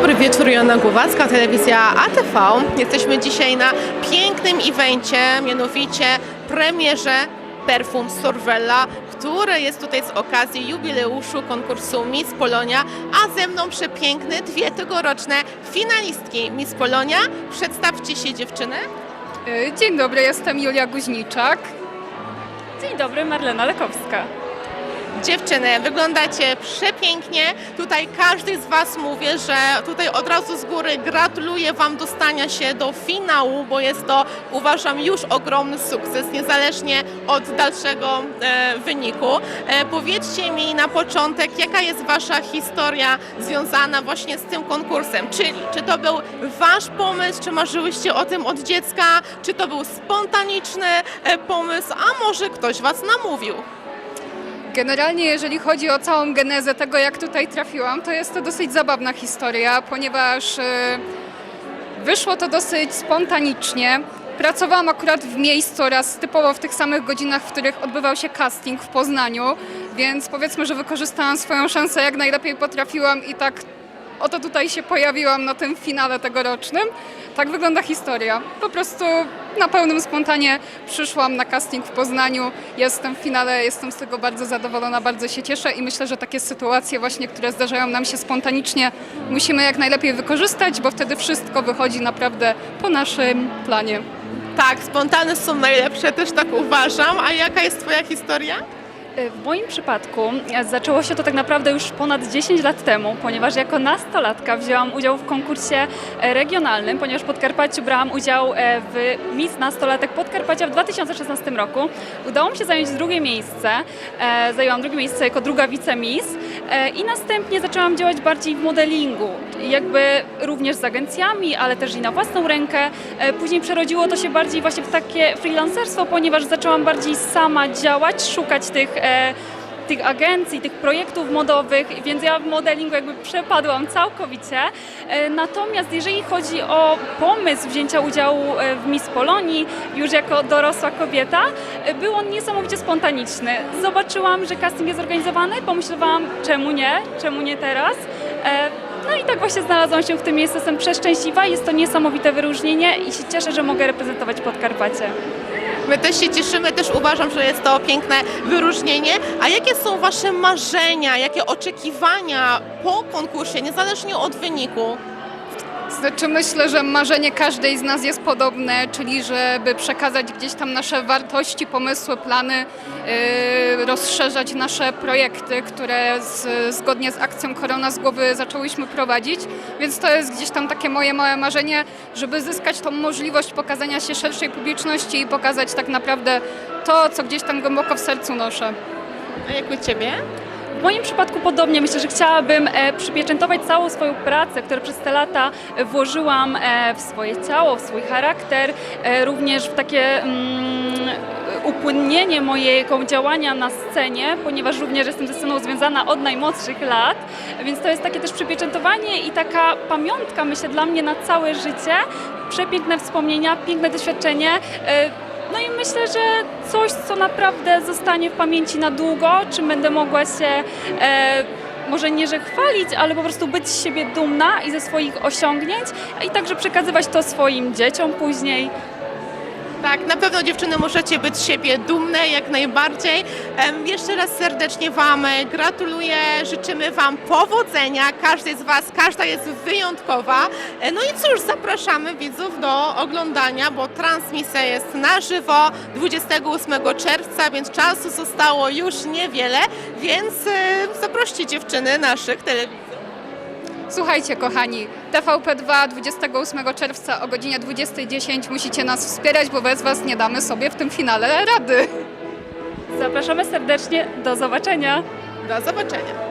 Dobry wieczór, Joanna Głowacka, telewizja ATV. Jesteśmy dzisiaj na pięknym evencie, mianowicie premierze perfum Sorvella, które jest tutaj z okazji jubileuszu konkursu Miss Polonia, a ze mną przepiękne dwie tegoroczne finalistki Miss Polonia. Przedstawcie się dziewczyny. Y, Dzień dobry, jestem Julia Guźniczak. Dzień dobry, Marlena Lekowska. Dziewczyny, wyglądacie przepięknie. Tutaj każdy z Was mówi, że tutaj od razu z góry gratuluję Wam dostania się do finału, bo jest to uważam już ogromny sukces, niezależnie od dalszego e, wyniku. E, powiedzcie mi na początek, jaka jest Wasza historia związana właśnie z tym konkursem, czyli czy to był Wasz pomysł, czy marzyłyście o tym od dziecka, czy to był spontaniczny e, pomysł, a może ktoś Was namówił? Generalnie, jeżeli chodzi o całą genezę tego, jak tutaj trafiłam, to jest to dosyć zabawna historia, ponieważ y, wyszło to dosyć spontanicznie. Pracowałam akurat w miejscu oraz typowo w tych samych godzinach, w których odbywał się casting w Poznaniu, więc powiedzmy, że wykorzystałam swoją szansę jak najlepiej potrafiłam i tak oto tutaj się pojawiłam na tym finale tegorocznym. Tak wygląda historia. Po prostu na pełnym spontanie przyszłam na casting w Poznaniu. Jestem w finale, jestem z tego bardzo zadowolona, bardzo się cieszę i myślę, że takie sytuacje właśnie, które zdarzają nam się spontanicznie, musimy jak najlepiej wykorzystać, bo wtedy wszystko wychodzi naprawdę po naszym planie. Tak, spontane są najlepsze, też tak uważam. A jaka jest Twoja historia? W moim przypadku zaczęło się to tak naprawdę już ponad 10 lat temu, ponieważ jako nastolatka wzięłam udział w konkursie regionalnym, ponieważ w Podkarpaciu brałam udział e, w Miss Nastolatek Podkarpacia w 2016 roku. Udało mi się zająć drugie miejsce, e, zajęłam drugie miejsce jako druga wicemis e, i następnie zaczęłam działać bardziej w modelingu, jakby również z agencjami, ale też i na własną rękę. E, Później przerodziło to się bardziej właśnie w takie freelancerstwo, ponieważ zaczęłam bardziej sama działać, szukać tych, e, tych agencji, tych projektów modowych, więc ja w modelingu jakby przepadłam całkowicie. E, Natomiast jeżeli chodzi o pomysł wzięcia udziału w Miss Polonii, już jako dorosła kobieta, był on niesamowicie spontaniczny. Zobaczyłam, że casting jest organizowany, pomyślałam, czemu nie, czemu nie teraz. No i tak właśnie znalazłam się w tym miejscu, jestem przeszczęśliwa, jest to niesamowite wyróżnienie i się cieszę, że mogę reprezentować Podkarpacie. My też się cieszymy, też uważam, że jest to piękne wyróżnienie. A jakie są Wasze marzenia, jakie oczekiwania po konkursie, niezależnie od wyniku? Znaczy myślę, że marzenie każdej z nas jest podobne, czyli żeby przekazać gdzieś tam nasze wartości, pomysły, plany, yy, rozszerzać nasze projekty, które z, zgodnie z akcją Korona z głowy zaczęłyśmy prowadzić, więc to jest gdzieś tam takie moje małe marzenie, żeby zyskać tą możliwość pokazania się szerszej publiczności i pokazać tak naprawdę to, co gdzieś tam głęboko w sercu noszę. A jak u Ciebie? W moim przypadku podobnie myślę, że chciałabym e, przypieczętować całą swoją pracę, którą przez te lata e, włożyłam e, w swoje ciało, w swój charakter, również w takie mm, upłynnienie mojego działania na scenie, ponieważ również jestem ze sceną związana od najmłodszych lat, więc to jest takie też przypieczętowanie i taka pamiątka, myślę, dla mnie na całe życie. Przepiękne wspomnienia, piękne doświadczenie. No i myślę, że coś, co naprawdę zostanie w pamięci na długo, czym będę mogła się e, może nie że chwalić, ale po prostu być z siebie dumna i ze swoich osiągnięć i także przekazywać to swoim dzieciom później. Tak, na pewno dziewczyny możecie być z siebie dumne jak najbardziej. Jeszcze raz serdecznie Wam gratuluję, życzymy Wam powodzenia. Każdej z Was, każda jest wyjątkowa. E, No i cóż, zapraszamy widzów do oglądania, bo transmisja jest na żywo 28 czerwca, więc czasu zostało już niewiele, więc e, zaproście dziewczyny naszych telewizorów. Słuchajcie, kochani, TVP2 28 czerwca o godzinie 20.10 musicie nas wspierać, bo bez Was nie damy sobie w tym finale rady. Zapraszamy serdecznie, do zobaczenia! Do zobaczenia.